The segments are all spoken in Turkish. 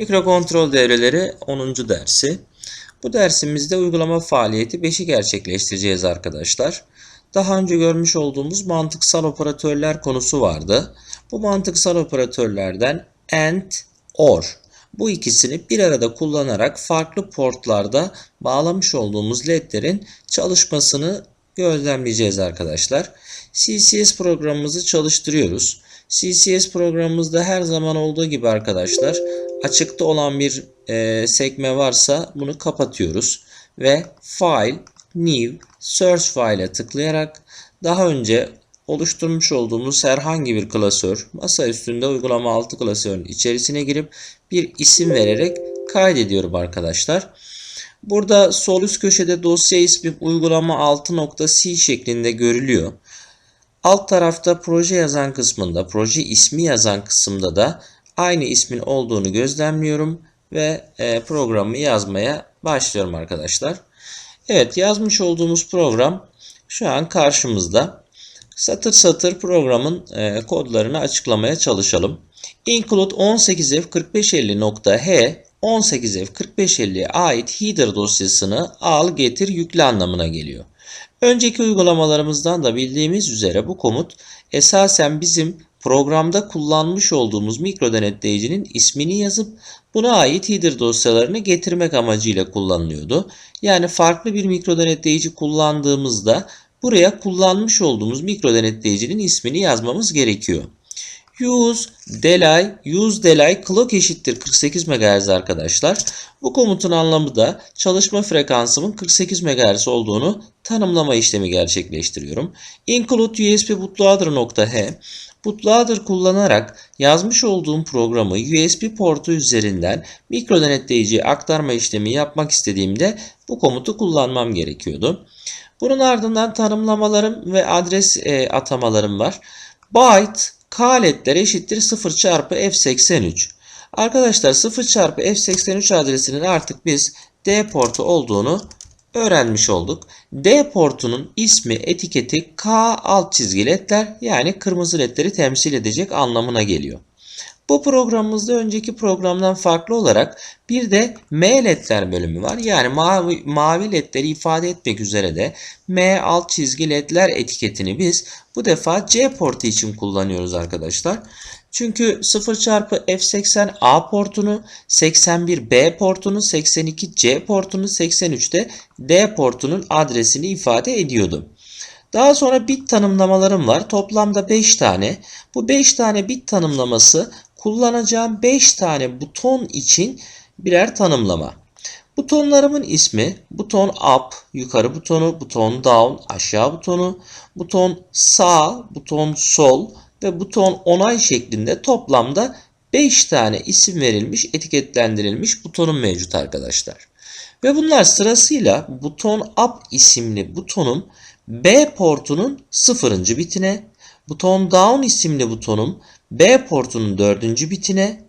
Mikrokontrol devreleri 10. dersi. Bu dersimizde uygulama faaliyeti 5'i gerçekleştireceğiz arkadaşlar. Daha önce görmüş olduğumuz mantıksal operatörler konusu vardı. Bu mantıksal operatörlerden AND, OR. Bu ikisini bir arada kullanarak farklı portlarda bağlamış olduğumuz ledlerin çalışmasını gözlemleyeceğiz arkadaşlar. CCS programımızı çalıştırıyoruz. CCS programımızda her zaman olduğu gibi arkadaşlar açıkta olan bir e, sekme varsa bunu kapatıyoruz ve File, New, Search File'e tıklayarak daha önce oluşturmuş olduğumuz herhangi bir klasör masa üstünde uygulama altı klasörün içerisine girip bir isim vererek kaydediyorum arkadaşlar. Burada sol üst köşede dosya ismi uygulama 6.c şeklinde görülüyor. Alt tarafta proje yazan kısmında, proje ismi yazan kısımda da aynı ismin olduğunu gözlemliyorum ve e, programı yazmaya başlıyorum arkadaşlar. Evet yazmış olduğumuz program şu an karşımızda. Satır satır programın e, kodlarını açıklamaya çalışalım. Include 18f4550.h 18f4550'ye ait header dosyasını al getir yükle anlamına geliyor. Önceki uygulamalarımızdan da bildiğimiz üzere bu komut esasen bizim programda kullanmış olduğumuz mikro denetleyicinin ismini yazıp buna ait header dosyalarını getirmek amacıyla kullanılıyordu. Yani farklı bir mikro denetleyici kullandığımızda buraya kullanmış olduğumuz mikro denetleyicinin ismini yazmamız gerekiyor. Use delay, use delay clock eşittir 48 MHz arkadaşlar. Bu komutun anlamı da çalışma frekansımın 48 MHz olduğunu tanımlama işlemi gerçekleştiriyorum. Include USB bootloader.h Bootloader kullanarak yazmış olduğum programı USB portu üzerinden mikro denetleyiciye aktarma işlemi yapmak istediğimde bu komutu kullanmam gerekiyordu. Bunun ardından tanımlamalarım ve adres e, atamalarım var. Byte kaletler eşittir 0 çarpı F83. Arkadaşlar 0 çarpı F83 adresinin artık biz D portu olduğunu öğrenmiş olduk. D portunun ismi etiketi K alt çizgi ledler yani kırmızı ledleri temsil edecek anlamına geliyor. Bu programımızda önceki programdan farklı olarak bir de M ledler bölümü var. Yani mavi, mavi ledleri ifade etmek üzere de M alt çizgi ledler etiketini biz bu defa C portu için kullanıyoruz arkadaşlar. Çünkü 0 çarpı F80 A portunu, 81 B portunu, 82 C portunu, 83 de D portunun adresini ifade ediyordu. Daha sonra bit tanımlamalarım var. Toplamda 5 tane. Bu 5 tane bit tanımlaması kullanacağım 5 tane buton için birer tanımlama. Butonlarımın ismi buton up yukarı butonu, buton down aşağı butonu, buton sağ, buton sol ve buton onay şeklinde toplamda 5 tane isim verilmiş, etiketlendirilmiş butonum mevcut arkadaşlar. Ve bunlar sırasıyla buton up isimli butonum B portunun 0. bitine, buton down isimli butonum B portunun 4. bitine,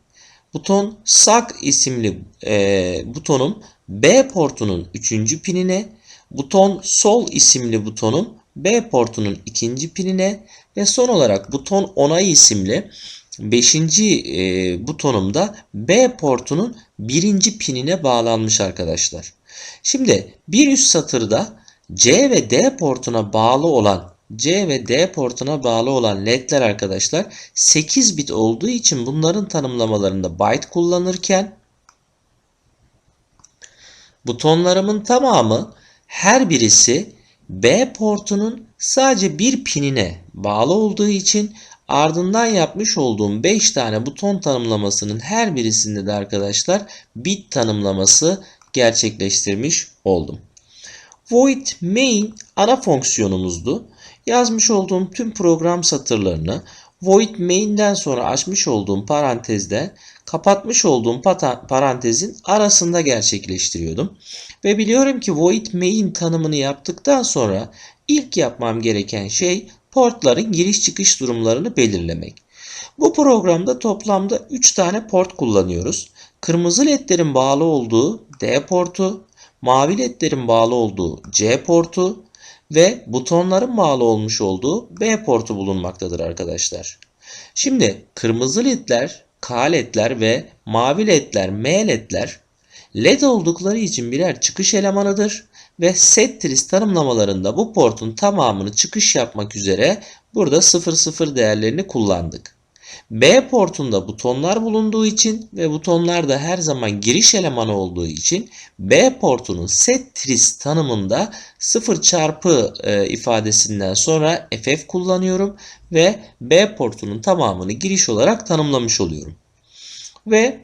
buton SAC isimli e, butonum B portunun 3. pinine, buton sol isimli butonum B portunun 2. pinine ve son olarak buton onay isimli 5. E, butonumda B portunun 1. pinine bağlanmış arkadaşlar. Şimdi bir üst satırda C ve D portuna bağlı olan C ve D portuna bağlı olan ledler arkadaşlar 8 bit olduğu için bunların tanımlamalarında byte kullanırken butonlarımın tamamı her birisi B portunun sadece bir pinine bağlı olduğu için ardından yapmış olduğum 5 tane buton tanımlamasının her birisinde de arkadaşlar bit tanımlaması gerçekleştirmiş oldum. Void main ana fonksiyonumuzdu. Yazmış olduğum tüm program satırlarını void main'den sonra açmış olduğum parantezde kapatmış olduğum parantezin arasında gerçekleştiriyordum. Ve biliyorum ki void main tanımını yaptıktan sonra ilk yapmam gereken şey portların giriş çıkış durumlarını belirlemek. Bu programda toplamda 3 tane port kullanıyoruz. Kırmızı ledlerin bağlı olduğu D portu, mavi ledlerin bağlı olduğu C portu ve butonların bağlı olmuş olduğu B portu bulunmaktadır arkadaşlar. Şimdi kırmızı ledler K ledler ve mavi ledler, M ledler led oldukları için birer çıkış elemanıdır ve set tanımlamalarında bu portun tamamını çıkış yapmak üzere burada 00 değerlerini kullandık. B portunda butonlar bulunduğu için ve butonlar da her zaman giriş elemanı olduğu için B portunun set tris tanımında 0 çarpı e, ifadesinden sonra FF kullanıyorum ve B portunun tamamını giriş olarak tanımlamış oluyorum. Ve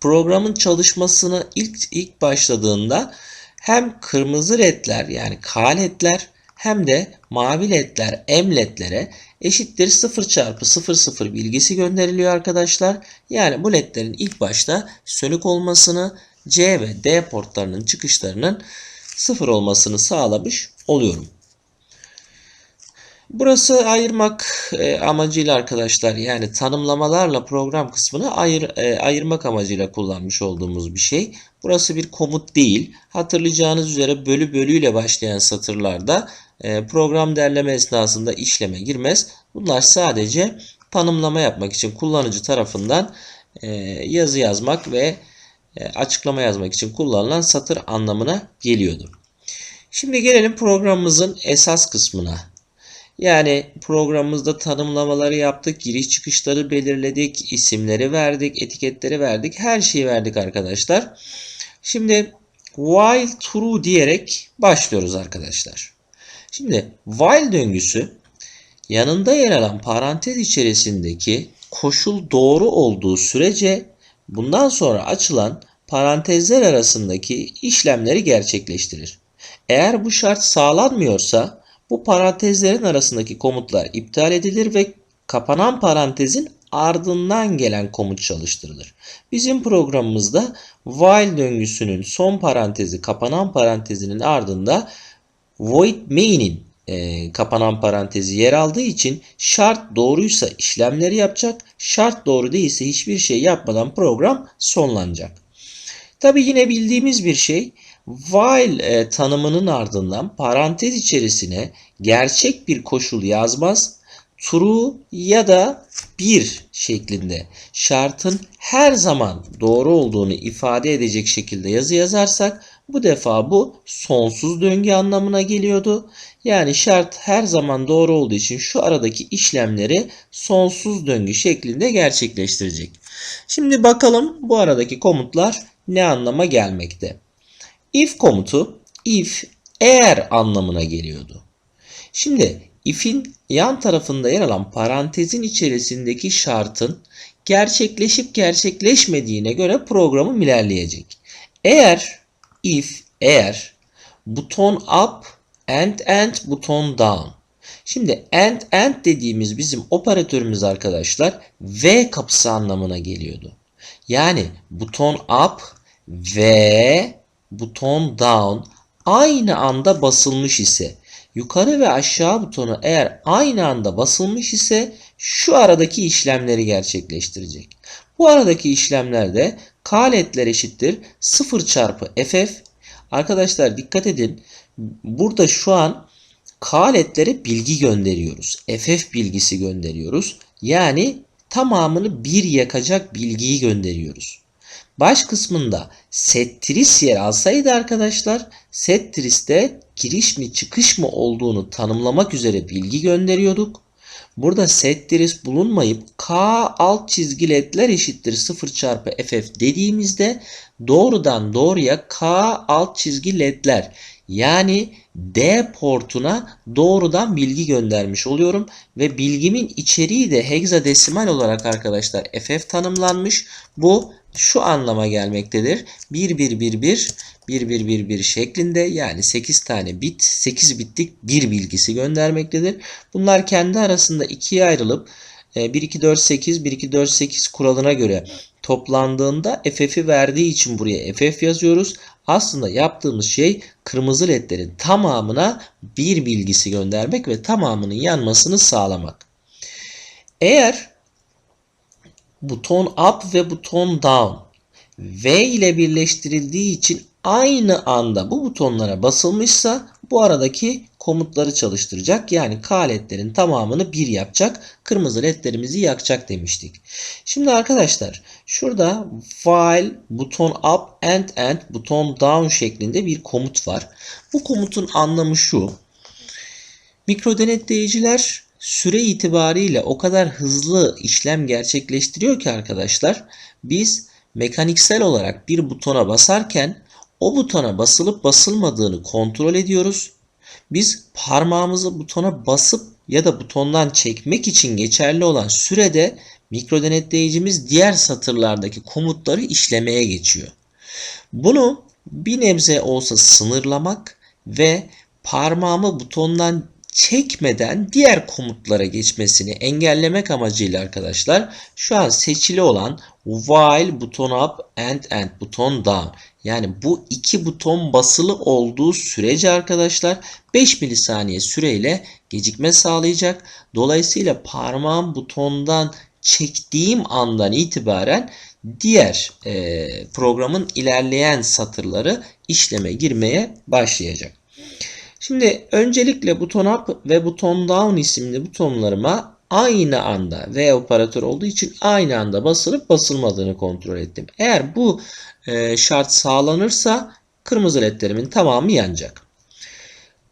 programın çalışmasını ilk ilk başladığında hem kırmızı ledler yani K ledler hem de mavi ledler M ledlere eşittir 0 çarpı 0 0 bilgisi gönderiliyor arkadaşlar. Yani bu ledlerin ilk başta sönük olmasını C ve D portlarının çıkışlarının 0 olmasını sağlamış oluyorum. Burası ayırmak e, amacıyla arkadaşlar yani tanımlamalarla program kısmını ayır, e, ayırmak amacıyla kullanmış olduğumuz bir şey. Burası bir komut değil. Hatırlayacağınız üzere bölü bölüyle başlayan satırlarda program derleme esnasında işleme girmez. Bunlar sadece tanımlama yapmak için kullanıcı tarafından yazı yazmak ve açıklama yazmak için kullanılan satır anlamına geliyordu. Şimdi gelelim programımızın esas kısmına. Yani programımızda tanımlamaları yaptık, giriş çıkışları belirledik, isimleri verdik, etiketleri verdik, her şeyi verdik arkadaşlar. Şimdi while true diyerek başlıyoruz arkadaşlar. Şimdi while döngüsü yanında yer alan parantez içerisindeki koşul doğru olduğu sürece bundan sonra açılan parantezler arasındaki işlemleri gerçekleştirir. Eğer bu şart sağlanmıyorsa bu parantezlerin arasındaki komutlar iptal edilir ve kapanan parantezin ardından gelen komut çalıştırılır. Bizim programımızda while döngüsünün son parantezi kapanan parantezinin ardında void main'in e, kapanan parantezi yer aldığı için şart doğruysa işlemleri yapacak, şart doğru değilse hiçbir şey yapmadan program sonlanacak. Tabi yine bildiğimiz bir şey while e, tanımının ardından parantez içerisine gerçek bir koşul yazmaz, true ya da bir şeklinde şartın her zaman doğru olduğunu ifade edecek şekilde yazı yazarsak bu defa bu sonsuz döngü anlamına geliyordu. Yani şart her zaman doğru olduğu için şu aradaki işlemleri sonsuz döngü şeklinde gerçekleştirecek. Şimdi bakalım bu aradaki komutlar ne anlama gelmekte. If komutu if eğer anlamına geliyordu. Şimdi if'in yan tarafında yer alan parantezin içerisindeki şartın gerçekleşip gerçekleşmediğine göre programım ilerleyecek. Eğer if eğer buton up and and buton down. Şimdi and and dediğimiz bizim operatörümüz arkadaşlar V kapısı anlamına geliyordu. Yani buton up ve buton down aynı anda basılmış ise yukarı ve aşağı butonu eğer aynı anda basılmış ise şu aradaki işlemleri gerçekleştirecek. Bu aradaki işlemlerde k ledler eşittir 0 çarpı ff. Arkadaşlar dikkat edin. Burada şu an k ledlere bilgi gönderiyoruz. ff bilgisi gönderiyoruz. Yani tamamını bir yakacak bilgiyi gönderiyoruz. Baş kısmında settris yer alsaydı arkadaşlar settriste giriş mi çıkış mı olduğunu tanımlamak üzere bilgi gönderiyorduk. Burada settris bulunmayıp k alt çizgi ledler eşittir 0 çarpı ff dediğimizde doğrudan doğruya k alt çizgi ledler yani D portuna doğrudan bilgi göndermiş oluyorum ve bilgimin içeriği de hexadesimal olarak arkadaşlar ff tanımlanmış. Bu şu anlama gelmektedir. 1 1 1 1 1 1 1 1 şeklinde yani 8 tane bit 8 bitlik bir bilgisi göndermektedir. Bunlar kendi arasında ikiye ayrılıp 1 2 4 8 1 2 4 8 kuralına göre toplandığında ff'i verdiği için buraya ff yazıyoruz. Aslında yaptığımız şey kırmızı ledlerin tamamına bir bilgisi göndermek ve tamamının yanmasını sağlamak. Eğer buton up ve buton down V ile birleştirildiği için aynı anda bu butonlara basılmışsa bu aradaki komutları çalıştıracak. Yani K ledlerin tamamını 1 yapacak. Kırmızı ledlerimizi yakacak demiştik. Şimdi arkadaşlar şurada while buton up and and buton down şeklinde bir komut var. Bu komutun anlamı şu. Mikro denetleyiciler süre itibariyle o kadar hızlı işlem gerçekleştiriyor ki arkadaşlar biz mekaniksel olarak bir butona basarken o butona basılıp basılmadığını kontrol ediyoruz. Biz parmağımızı butona basıp ya da butondan çekmek için geçerli olan sürede mikro denetleyicimiz diğer satırlardaki komutları işlemeye geçiyor. Bunu bir nebze olsa sınırlamak ve parmağımı butondan çekmeden diğer komutlara geçmesini engellemek amacıyla arkadaşlar şu an seçili olan while buton up and and buton down yani bu iki buton basılı olduğu sürece arkadaşlar 5 milisaniye süreyle gecikme sağlayacak. Dolayısıyla parmağım butondan çektiğim andan itibaren diğer e, programın ilerleyen satırları işleme girmeye başlayacak. Şimdi öncelikle buton up ve buton down isimli butonlarıma aynı anda V operatör olduğu için aynı anda basılıp basılmadığını kontrol ettim. Eğer bu e, şart sağlanırsa kırmızı ledlerimin tamamı yanacak.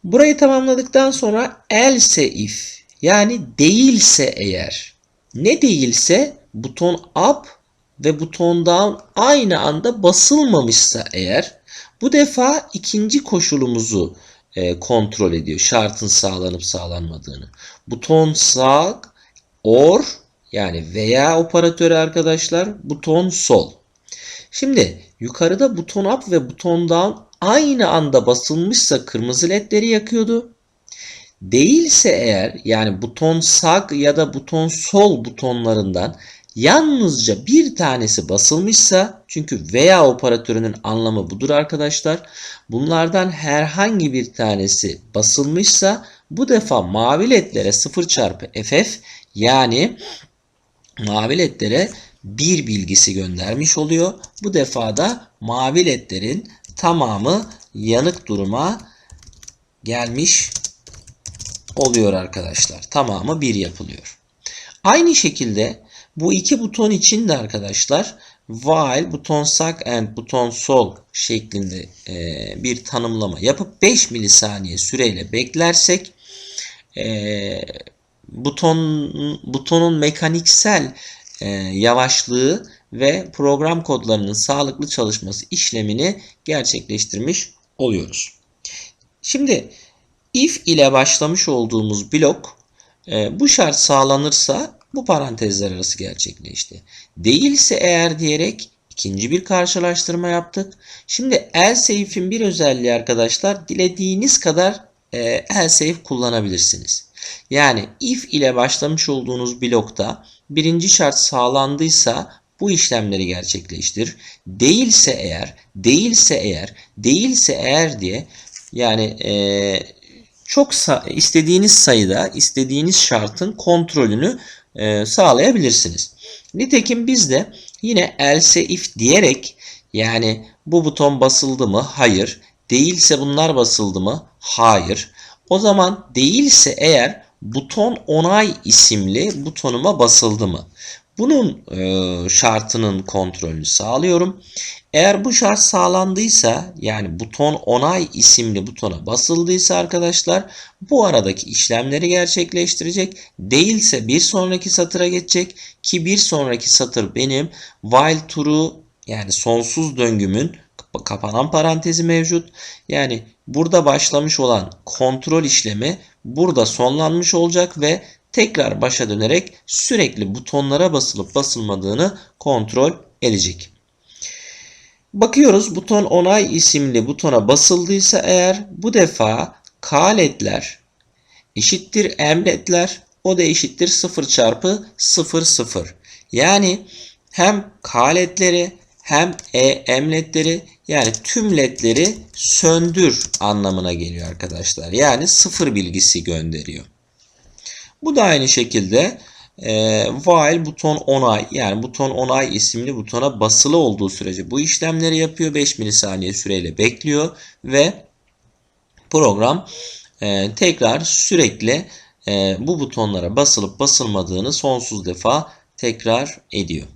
Burayı tamamladıktan sonra else if yani değilse eğer ne değilse buton up ve buton down aynı anda basılmamışsa eğer bu defa ikinci koşulumuzu e, kontrol ediyor. Şartın sağlanıp sağlanmadığını. Buton sağ or yani veya operatörü arkadaşlar buton sol. Şimdi yukarıda buton up ve buton down aynı anda basılmışsa kırmızı ledleri yakıyordu. Değilse eğer yani buton sağ ya da buton sol butonlarından yalnızca bir tanesi basılmışsa çünkü veya operatörünün anlamı budur arkadaşlar. Bunlardan herhangi bir tanesi basılmışsa bu defa mavi ledlere 0 çarpı ff yani mavi ledlere bir bilgisi göndermiş oluyor. Bu defa da mavi ledlerin tamamı yanık duruma gelmiş oluyor arkadaşlar. Tamamı bir yapılıyor. Aynı şekilde bu iki buton için de arkadaşlar while buton sağ and buton sol şeklinde e, bir tanımlama yapıp 5 milisaniye süreyle beklersek e, buton butonun mekaniksel e, yavaşlığı ve program kodlarının sağlıklı çalışması işlemini gerçekleştirmiş oluyoruz. Şimdi if ile başlamış olduğumuz blok e, bu şart sağlanırsa bu parantezler arası gerçekleşti. Değilse eğer diyerek ikinci bir karşılaştırma yaptık. Şimdi else if'in bir özelliği arkadaşlar dilediğiniz kadar e, else if kullanabilirsiniz. Yani if ile başlamış olduğunuz blokta birinci şart sağlandıysa bu işlemleri gerçekleştir. Değilse eğer, değilse eğer, değilse eğer diye yani e, çok istediğiniz sayıda istediğiniz şartın kontrolünü e, sağlayabilirsiniz. Nitekim biz de yine else if diyerek yani bu buton basıldı mı? Hayır. Değilse bunlar basıldı mı? Hayır. O zaman değilse eğer buton onay isimli butonuma basıldı mı? Bunun e, şartının kontrolünü sağlıyorum. Eğer bu şart sağlandıysa yani buton onay isimli butona basıldıysa arkadaşlar bu aradaki işlemleri gerçekleştirecek. Değilse bir sonraki satıra geçecek ki bir sonraki satır benim while true yani sonsuz döngümün kapanan parantezi mevcut. Yani burada başlamış olan kontrol işlemi burada sonlanmış olacak ve tekrar başa dönerek sürekli butonlara basılıp basılmadığını kontrol edecek. Bakıyoruz buton onay isimli butona basıldıysa eğer bu defa K ledler eşittir M ledler o da eşittir 0 çarpı 0 0. Yani hem K ledleri hem E M ledleri yani tüm ledleri söndür anlamına geliyor arkadaşlar. Yani sıfır bilgisi gönderiyor. Bu da aynı şekilde e, while buton onay yani buton onay isimli butona basılı olduğu sürece bu işlemleri yapıyor. 5 milisaniye süreyle bekliyor ve program e, tekrar sürekli e, bu butonlara basılıp basılmadığını sonsuz defa tekrar ediyor.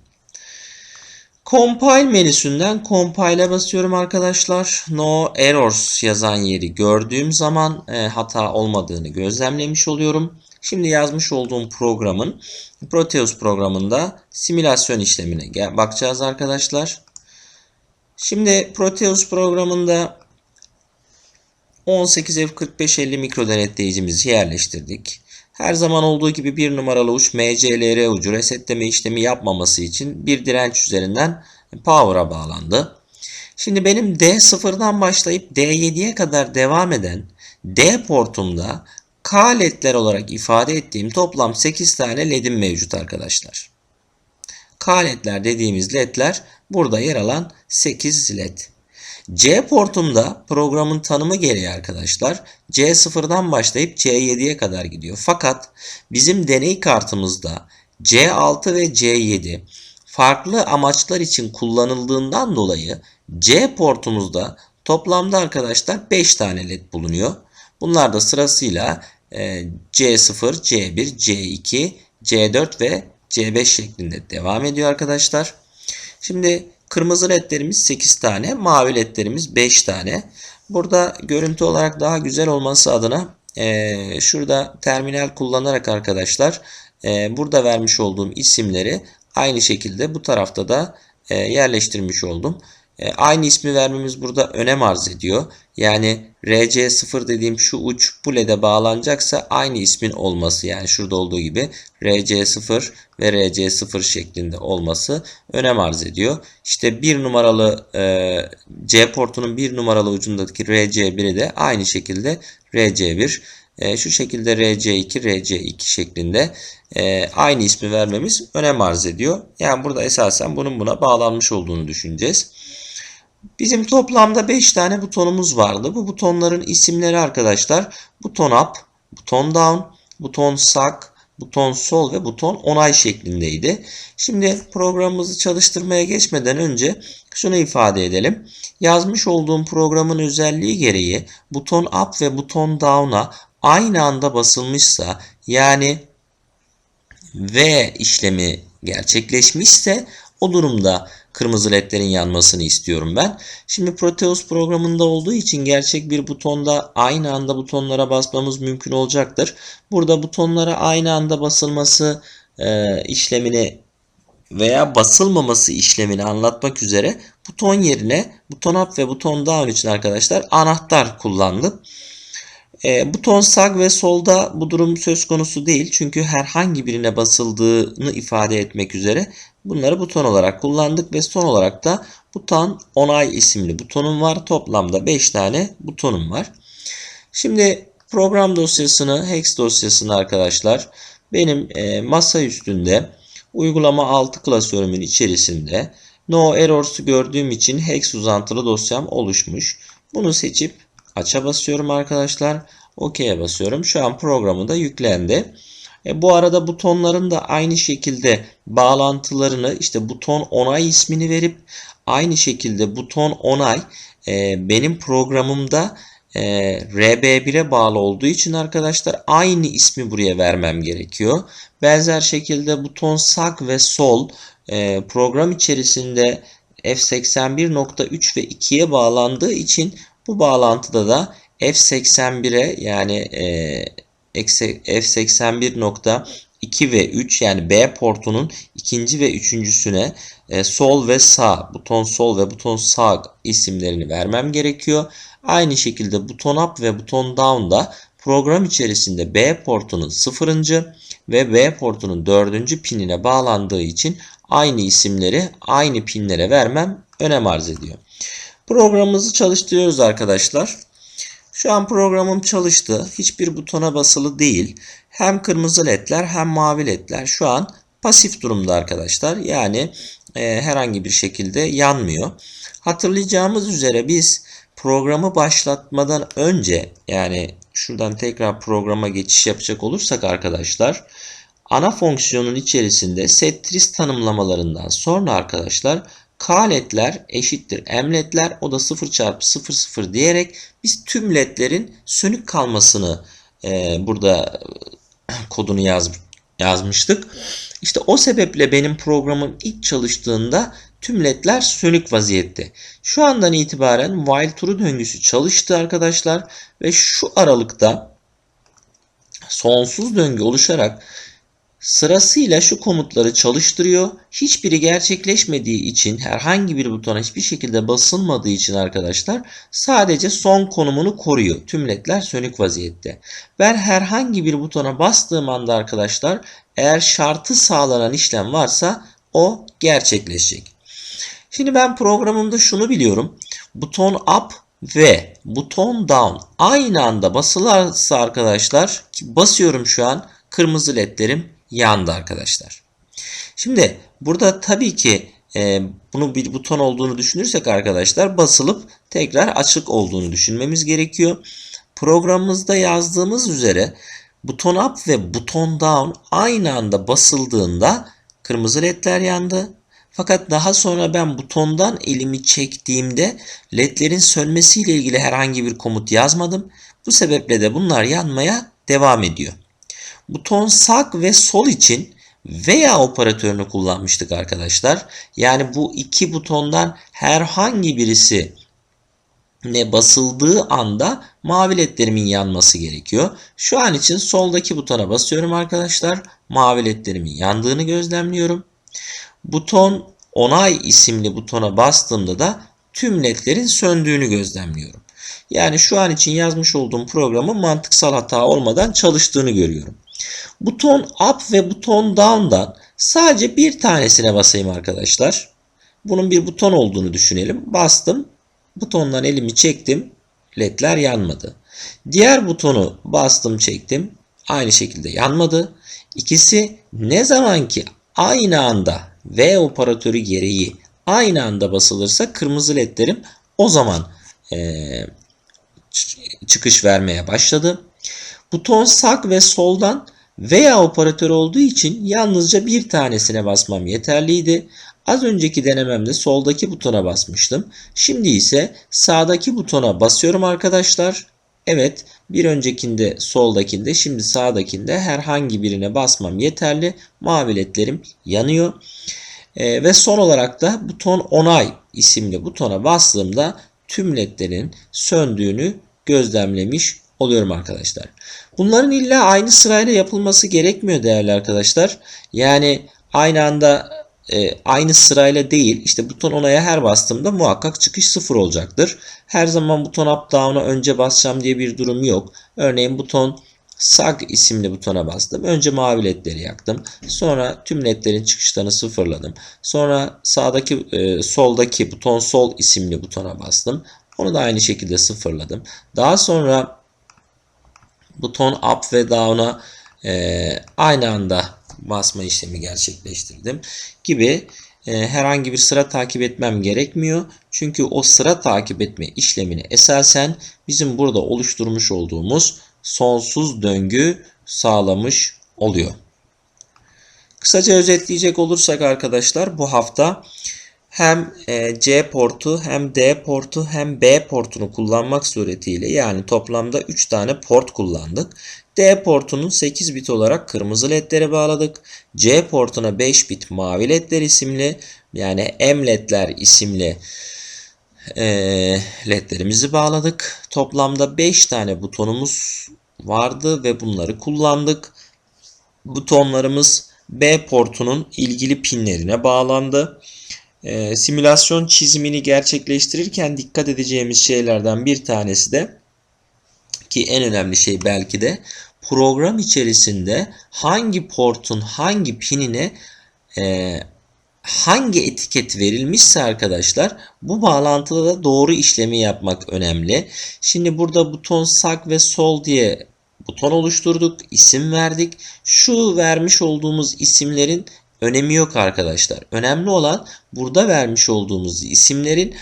Compile menüsünden Compile'e basıyorum arkadaşlar. No errors yazan yeri gördüğüm zaman e, hata olmadığını gözlemlemiş oluyorum. Şimdi yazmış olduğum programın Proteus programında simülasyon işlemine bakacağız arkadaşlar. Şimdi Proteus programında 18F4550 mikro denetleyicimizi yerleştirdik. Her zaman olduğu gibi bir numaralı uç MCLR ucu resetleme işlemi yapmaması için bir direnç üzerinden power'a bağlandı. Şimdi benim D0'dan başlayıp D7'ye kadar devam eden D portumda K ledler olarak ifade ettiğim toplam 8 tane ledim mevcut arkadaşlar. K ledler dediğimiz ledler burada yer alan 8 led. C portumda programın tanımı gereği arkadaşlar C0'dan başlayıp C7'ye kadar gidiyor. Fakat bizim deney kartımızda C6 ve C7 farklı amaçlar için kullanıldığından dolayı C portumuzda toplamda arkadaşlar 5 tane led bulunuyor. Bunlar da sırasıyla C0, C1, C2, C4 ve C5 şeklinde devam ediyor arkadaşlar. Şimdi kırmızı ledlerimiz 8 tane, mavi ledlerimiz 5 tane. Burada görüntü olarak daha güzel olması adına e, şurada terminal kullanarak arkadaşlar e, burada vermiş olduğum isimleri aynı şekilde bu tarafta da e, yerleştirmiş oldum. Aynı ismi vermemiz burada önem arz ediyor. Yani RC0 dediğim şu uç bu LED'e bağlanacaksa aynı ismin olması yani şurada olduğu gibi RC0 ve RC0 şeklinde olması önem arz ediyor. İşte bir numaralı e, C portunun bir numaralı ucundaki RC1'i de aynı şekilde RC1 e, şu şekilde RC2, RC2 şeklinde e, aynı ismi vermemiz önem arz ediyor. Yani burada esasen bunun buna bağlanmış olduğunu düşüneceğiz. Bizim toplamda 5 tane butonumuz vardı. Bu butonların isimleri arkadaşlar buton up, buton down, buton sak, buton sol ve buton onay şeklindeydi. Şimdi programımızı çalıştırmaya geçmeden önce şunu ifade edelim. Yazmış olduğum programın özelliği gereği buton up ve buton down'a aynı anda basılmışsa yani V işlemi gerçekleşmişse o durumda kırmızı ledlerin yanmasını istiyorum ben. Şimdi Proteus programında olduğu için gerçek bir butonda aynı anda butonlara basmamız mümkün olacaktır. Burada butonlara aynı anda basılması e, işlemini veya basılmaması işlemini anlatmak üzere buton yerine buton up ve buton down için arkadaşlar anahtar kullandım. E, buton sağ ve solda bu durum söz konusu değil. Çünkü herhangi birine basıldığını ifade etmek üzere bunları buton olarak kullandık ve son olarak da buton onay isimli butonum var. Toplamda 5 tane butonum var. Şimdi program dosyasını, hex dosyasını arkadaşlar benim e, masa üstünde uygulama 6 klasörümün içerisinde no errors'u gördüğüm için hex uzantılı dosyam oluşmuş. Bunu seçip Aç'a basıyorum arkadaşlar. OK'ye basıyorum. Şu an programı da yüklendi. E, bu arada butonların da aynı şekilde bağlantılarını işte buton onay ismini verip aynı şekilde buton onay e, benim programımda e, RB1'e bağlı olduğu için arkadaşlar aynı ismi buraya vermem gerekiyor. Benzer şekilde buton sağ ve sol e, program içerisinde F81.3 ve 2'ye bağlandığı için bu bağlantıda da F81'e yani e, F81.2 ve 3 yani B portunun ikinci ve üçüncüsüne e, sol ve sağ buton sol ve buton sağ isimlerini vermem gerekiyor. Aynı şekilde buton up ve buton down da program içerisinde B portunun sıfırıncı ve B portunun dördüncü pinine bağlandığı için aynı isimleri aynı pinlere vermem önem arz ediyor. Programımızı çalıştırıyoruz arkadaşlar. Şu an programım çalıştı. Hiçbir butona basılı değil. Hem kırmızı ledler hem mavi ledler şu an pasif durumda arkadaşlar. Yani e, herhangi bir şekilde yanmıyor. Hatırlayacağımız üzere biz programı başlatmadan önce yani şuradan tekrar programa geçiş yapacak olursak arkadaşlar ana fonksiyonun içerisinde set tanımlamalarından sonra arkadaşlar K ledler eşittir M ledler o da 0 çarpı 0 0 diyerek biz tüm ledlerin sönük kalmasını e, burada e, kodunu yaz, yazmıştık. İşte o sebeple benim programım ilk çalıştığında tüm ledler sönük vaziyette. Şu andan itibaren while true döngüsü çalıştı arkadaşlar ve şu aralıkta sonsuz döngü oluşarak sırasıyla şu komutları çalıştırıyor. Hiçbiri gerçekleşmediği için herhangi bir butona hiçbir şekilde basılmadığı için arkadaşlar sadece son konumunu koruyor. Tüm ledler sönük vaziyette. Ben herhangi bir butona bastığım anda arkadaşlar eğer şartı sağlanan işlem varsa o gerçekleşecek. Şimdi ben programımda şunu biliyorum. Buton up ve buton down aynı anda basılarsa arkadaşlar basıyorum şu an kırmızı ledlerim yandı arkadaşlar. Şimdi burada tabii ki e, bunu bir buton olduğunu düşünürsek arkadaşlar basılıp tekrar açık olduğunu düşünmemiz gerekiyor. Programımızda yazdığımız üzere buton up ve buton down aynı anda basıldığında kırmızı ledler yandı. Fakat daha sonra ben butondan elimi çektiğimde ledlerin sönmesiyle ilgili herhangi bir komut yazmadım. Bu sebeple de bunlar yanmaya devam ediyor. Buton sağ ve sol için veya operatörünü kullanmıştık arkadaşlar. Yani bu iki butondan herhangi birisi ne basıldığı anda mavi ledlerimin yanması gerekiyor. Şu an için soldaki butona basıyorum arkadaşlar. Mavi ledlerimin yandığını gözlemliyorum. Buton onay isimli butona bastığımda da tüm ledlerin söndüğünü gözlemliyorum. Yani şu an için yazmış olduğum programın mantıksal hata olmadan çalıştığını görüyorum. Buton up ve buton down'dan sadece bir tanesine basayım arkadaşlar. Bunun bir buton olduğunu düşünelim. Bastım. Butondan elimi çektim. Ledler yanmadı. Diğer butonu bastım çektim. Aynı şekilde yanmadı. İkisi ne zaman ki aynı anda V operatörü gereği aynı anda basılırsa kırmızı ledlerim o zaman ee, çıkış vermeye başladı. Buton sağ ve soldan veya operatör olduğu için yalnızca bir tanesine basmam yeterliydi. Az önceki denememde soldaki butona basmıştım. Şimdi ise sağdaki butona basıyorum arkadaşlar. Evet bir öncekinde soldakinde şimdi sağdakinde herhangi birine basmam yeterli. Mavi ledlerim yanıyor. E, ve son olarak da buton onay isimli butona bastığımda tüm ledlerin söndüğünü gözlemlemiş oluyorum arkadaşlar. Bunların illa aynı sırayla yapılması gerekmiyor değerli arkadaşlar. Yani aynı anda e, aynı sırayla değil. İşte buton onaya her bastığımda muhakkak çıkış sıfır olacaktır. Her zaman buton up down'a önce basacağım diye bir durum yok. Örneğin buton sag isimli butona bastım. Önce mavi ledleri yaktım. Sonra tüm ledlerin çıkışlarını sıfırladım. Sonra sağdaki e, soldaki buton sol isimli butona bastım. Onu da aynı şekilde sıfırladım. Daha sonra buton up ve down'a e, aynı anda basma işlemi gerçekleştirdim gibi e, herhangi bir sıra takip etmem gerekmiyor. Çünkü o sıra takip etme işlemini esasen bizim burada oluşturmuş olduğumuz sonsuz döngü sağlamış oluyor. Kısaca özetleyecek olursak arkadaşlar bu hafta hem e, C portu hem D portu hem B portunu kullanmak suretiyle yani toplamda 3 tane port kullandık. D portunun 8 bit olarak kırmızı ledlere bağladık. C portuna 5 bit mavi ledler isimli yani M ledler isimli e, ledlerimizi bağladık. Toplamda 5 tane butonumuz vardı ve bunları kullandık. Butonlarımız B portunun ilgili pinlerine bağlandı. E, simülasyon çizimini gerçekleştirirken dikkat edeceğimiz şeylerden bir tanesi de ki en önemli şey belki de program içerisinde hangi portun hangi pinine e, hangi etiket verilmişse arkadaşlar bu bağlantıda da doğru işlemi yapmak önemli. Şimdi burada buton sağ ve sol diye buton oluşturduk, isim verdik. Şu vermiş olduğumuz isimlerin önemi yok arkadaşlar. Önemli olan burada vermiş olduğumuz isimlerin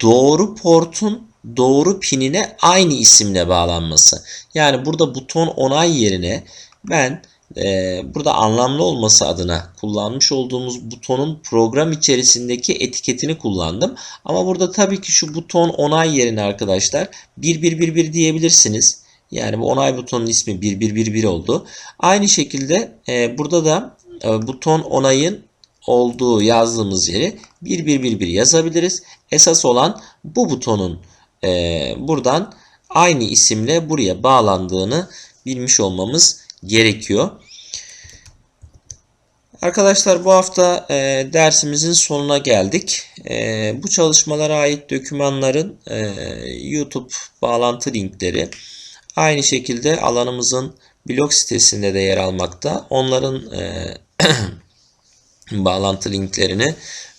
doğru portun doğru pinine aynı isimle bağlanması. Yani burada buton onay yerine ben e, burada anlamlı olması adına kullanmış olduğumuz butonun program içerisindeki etiketini kullandım. Ama burada tabii ki şu buton onay yerine arkadaşlar 1111 diyebilirsiniz. Yani bu onay butonun ismi 1111 oldu. Aynı şekilde e, burada da buton onayın olduğu yazdığımız yeri 1111 yazabiliriz. Esas olan bu butonun e, buradan aynı isimle buraya bağlandığını bilmiş olmamız gerekiyor. Arkadaşlar bu hafta e, dersimizin sonuna geldik. E, bu çalışmalara ait dokümanların e, YouTube bağlantı linkleri aynı şekilde alanımızın blog sitesinde de yer almakta. Onların e, bağlantı linklerini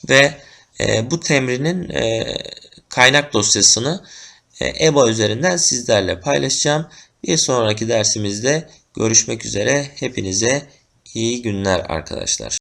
ve e, bu temrinin e, kaynak dosyasını e, EBA üzerinden sizlerle paylaşacağım. Bir sonraki dersimizde görüşmek üzere. Hepinize iyi günler arkadaşlar.